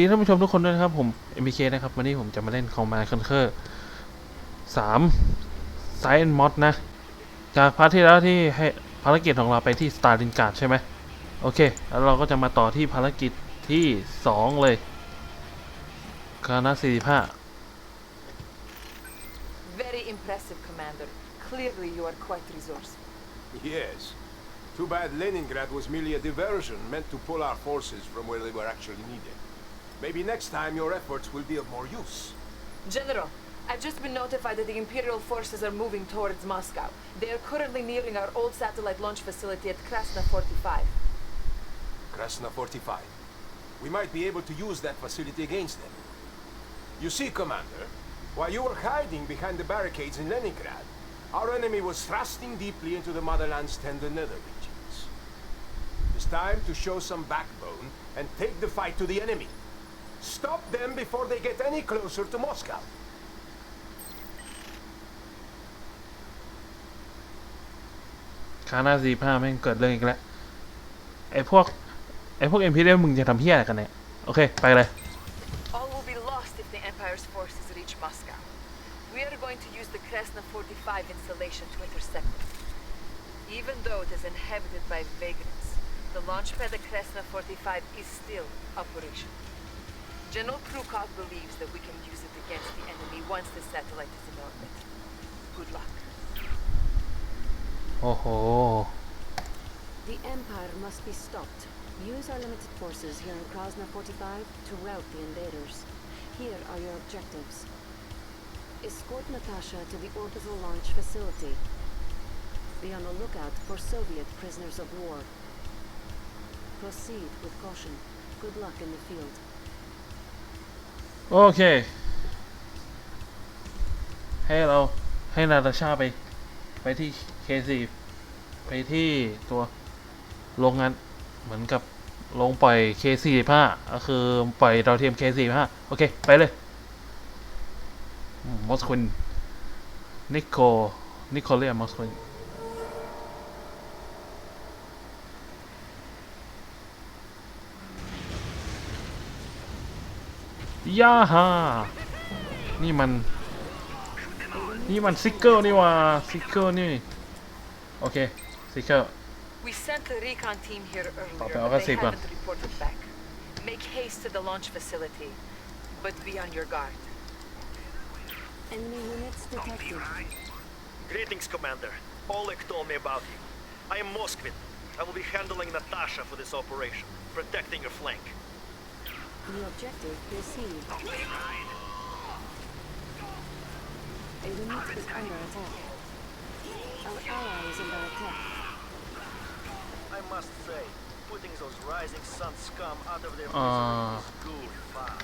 ดีท่านผู้ชมทุกคนด้วยนะครับผม MBK นะครับวันนี้ผมจะมาเล่นคอมมาคันเคอร์สามไซน์มอดนะจากพาร์ทที่แล้วที่ให้ภารกิจของเราไปที่สตาร์ลินการ์ดใช่ไหมโอเคแล้วเราก็จะมาต่อที่ภารกิจที่สองเลยคณะสี่สิบห้า Very impressive commander clearly you are quite resourceful Yes Too bad Leningrad was merely a diversion meant to pull our forces from where they were actually needed Maybe next time your efforts will be of more use. General, I've just been notified that the Imperial forces are moving towards Moscow. They are currently nearing our old satellite launch facility at Krasna 45. Krasna 45. We might be able to use that facility against them. You see, Commander, while you were hiding behind the barricades in Leningrad, our enemy was thrusting deeply into the motherland's tender nether regions. It's time to show some backbone and take the fight to the enemy. Stop them before they get any closer to Moscow. Kana All will be lost if the Empire's forces reach Moscow. We are going to use the Kresna 45 installation to intercept them. Even though it is inhabited by vagrants, the launch pad at Kresna 45 is still operational. General Krukov believes that we can use it against the enemy once the satellite is in orbit. Good luck. Oh. ho. The Empire must be stopped. Use our limited forces here in Krasna 45 to rout the invaders. Here are your objectives. Escort Natasha to the orbital launch facility. Be on the lookout for Soviet prisoners of war. Proceed with caution. Good luck in the field. โอเค ให้เราให้นาตาชาไป ไปที่เคซีไปที่ตัวโรงงานเหมือนกับลงปล่อยผ้าก็คือปล่อยดาวเทียมเคซีผ้าโอเค ไปเลย มอสควินนิโค นิโคเลียมอสควินย่าฮ่านี่มันนี่มันซิกเกิลนี่ว่าซิกเกิลนี่โอเคซิกเกิล We sent the recon team here earlier, but they haven't reported back. Make haste to the launch facility, but be on your guard. Enemy units detected. Greetings, Commander. Oleg told me about you. I am Moskvin. I will be handling Natasha for this operation, protecting your flank. New objective received. A unit is under attack. Our ally is under attack. I must say, putting those rising sun scum out of their misery is good fun.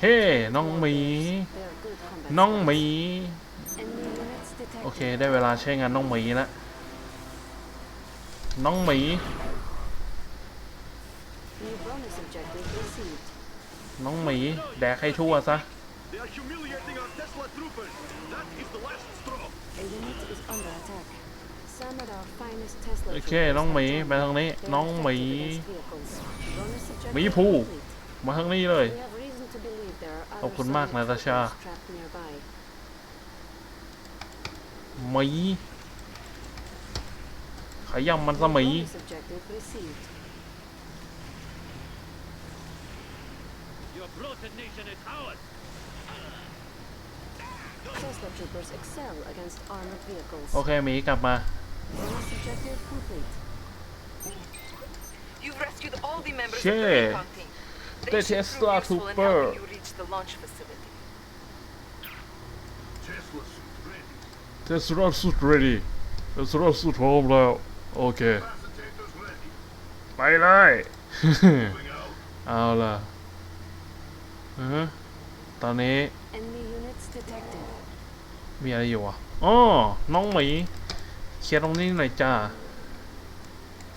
Hey, น้องหมี น้องหมี โอเค ได้เวลาใช้งาน น้องหมีแล้วน้องหมี น้องหมี แดกให้ชั่วซะ โอเค น้องหมีมาทางนี้ น้องหมีหมีผู้มาทางนี้เลย ขอบคุณมากนะตาชา หมีขย่ำมันสมีโอเค มีกลับมาเช่เตชเชสตารทูเปอร์เชสตาร์ทูเปอร์เชสตารูเปอร์เชสตาร์ทูเปอร์โอเค ไปเลย เอาล่ะตอนนี้ มีอะไรอยู่อ่ะอ๋อน้องหมีเคลียร์ตรงนี้หน่อยจ้า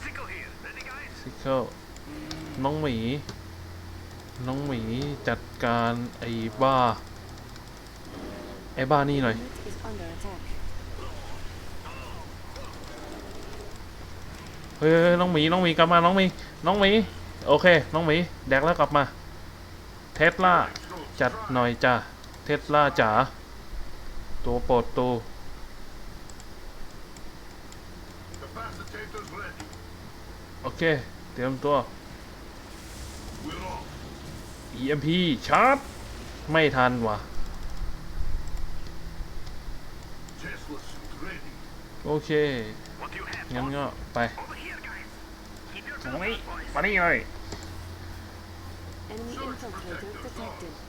ซิกเกิลน้องหมีน้องหมีจัดการไอ้บ้า ไอ้บ้านี่หน่อยฮ้ยน้องหมี น้องหมีกลับมา น้องหมี น้องหมี โอเค น้องหมี แดกแล้วกลับมา เทสลาจัดหน่อยจ้าเทสลาจ๋า ตัวโปรดตัวโอเค เตรียมตัว EMP ชาร์จ ไม่ทันว่ะ โอเคงั้นก็ไปตรงนี้มานี่เลย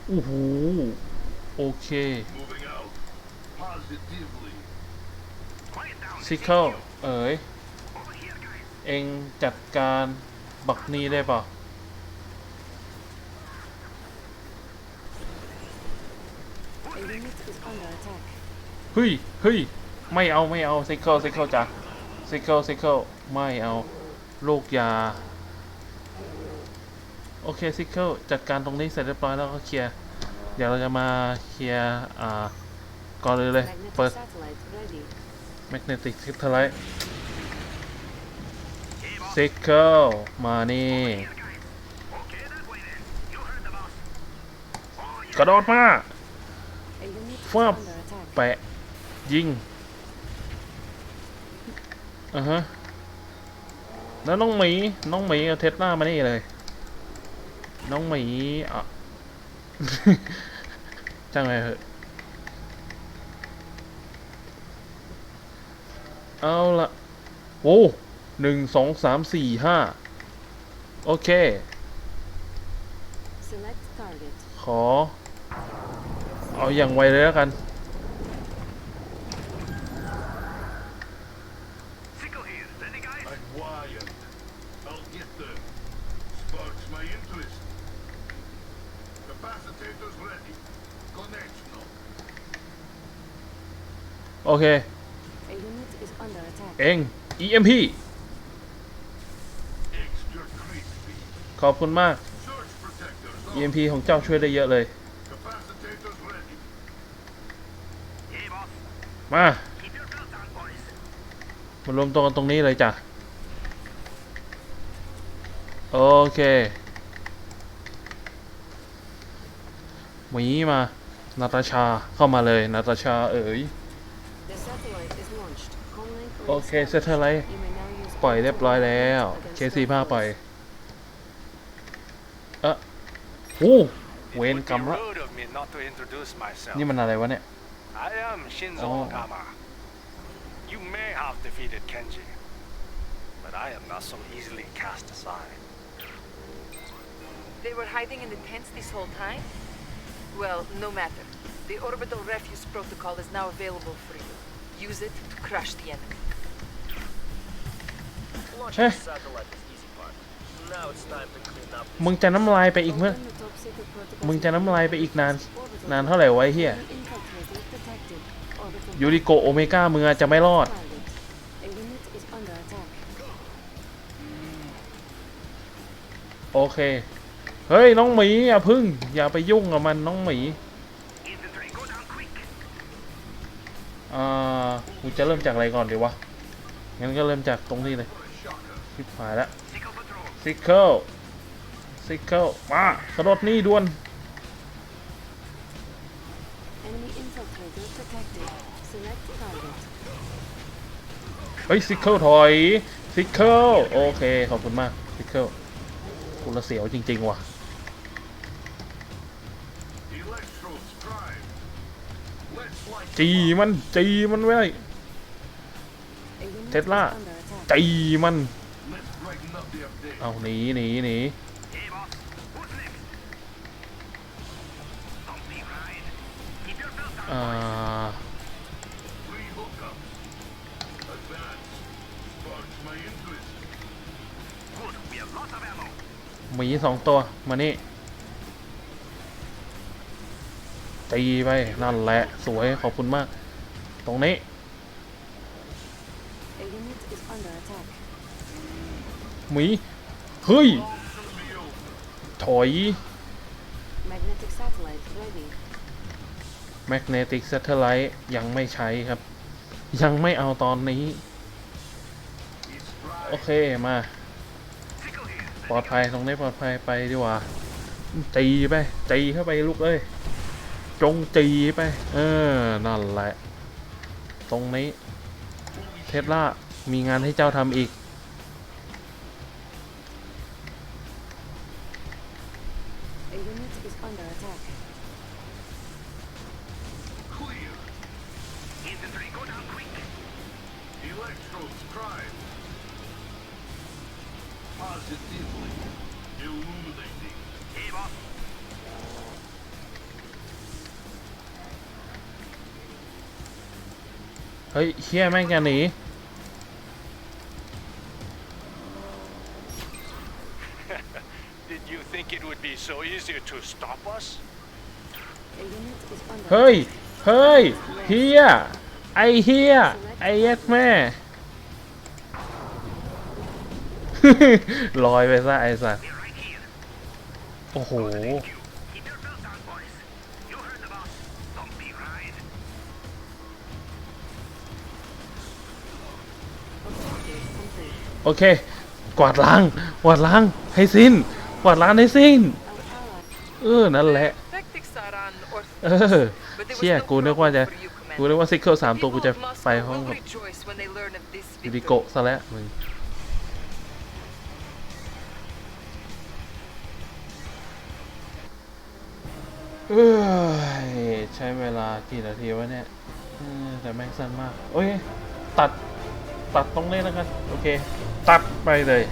โอ้โหโอเคซิเคิลเอ๋ยเองจัดการบักนี้ได้ปะเฮ้ยเฮ้ยไม่เอาไม่เอาซิเคิลซิเคิลจ้ะซิเคิลซิเคิลไม่เอาลูกยาโอเค ซิเคิลจัดการตรงนี้ เสร็จเรียบร้อยแล้วก็เคลียร์เดี๋ยวเราจะมา เคลียร์อ่าก่อนเลยเลย เปิดแมกเนติกซิทไลท์ซิเคิลมานี่ กระโดดมาฟ้บแปะ ยิงอ่าฮะแล้วน้องหมีน้องหมีเอาเทส้ามานี่เลย น้องหมีอ่ะ จังไงเหอเอาละโอ้หนึ่งสองสามสี่ห้าโอเคขอ เอาอย่างไวเลยแล้วกันโอเคเอง EMP ขอบคุณมาก EMP ของเจ้าช่วยได้เยอะเลย มามารวมตัวกันตรงนี้เลยจ้ะ โอเคมีมานาตาชาเข้ามาเลยนาตาชาเอ๋ยโอเคเซเทอร์ไลท์ปล่อยเรียบร้อยแล้วเคซีผ้าปล่อยเออหูเวนกรรมละนี่มันอะไรวะเนี่ยอ๋อ You may have defeated Kenji, but I am not so easily cast aside. They were hiding in the tents this whole time? Well, no matter. The orbital refuse protocol is now available for you. Use it to crush the enemy. Launching the satellite is easy part. Now it's time to clean up มึงจะน้ำลายไปอีกเมื่อมึงจะน้ำลายไปอีกนานนานเท่าไหร่ไว้เฮียยูริโกโอเมก้า มึงอะจะไม่รอด โอเคเฮ้ย น้องหมีอย่าพึ่ง อย่าไปยุ่งกับมันน้องหมีอ่ากูจะเริ่มจากอะไรก่อนดีวะ งั้นก็เริ่มจากตรงนี้เลยชิบหายแล้วซิกเกิลซิกเกิลมากระโดดนี่ด่วนเฮ้ยซิกเกิลถอยซิกเกิลโอเค ขอบคุณมากซิกเกิลกูละเสียวจริงๆว่ะจีมันจีมันไว้ เทสลาจีมันเอาหนีหนีหนี อ่า มีสองตัวมานี่ตีไป นั่นแหละ สวย ขอบคุณมาก ตรง นี้หมีเฮ้ยถอยเนติกซัตเท t ร์ไลท์ยังไม่ใช้ ครับ ยังไม่เอาตอนนี้ โอเค มา ปลอดภัยตรง นี้ ปลอดภัยไป ดีกว่าตีไปตีเข้าไป ลูกเอ้ยจงจีไป เออ นั่นแหละ ตรงนี้ เทสลามีงานให้เจ้าทำอีกเฮ้ยเฮียแม่งแะหนีเฮ้ยเฮ้ยเฮียไอเฮียไอเอสแม่ลอยไปซะไอสัตว์โอ้โหโอเค กวาดล้างกวาดล้างให้สิ้น กวาดล้างให้สิ้น เออ นั่นแหละเออเชี่ย กูนึกว่าจะ กูนึกว่าซิกเกิลสามตัวกูจะไปห้องกับยูริโกะซะแล้วมึงใช้เวลากี่นาทีวะเนี่ย แต่แม่งสั้นมาก โอ้ยตัดตัดตรงนี้แล้วกันโอเค ตัดไปเลย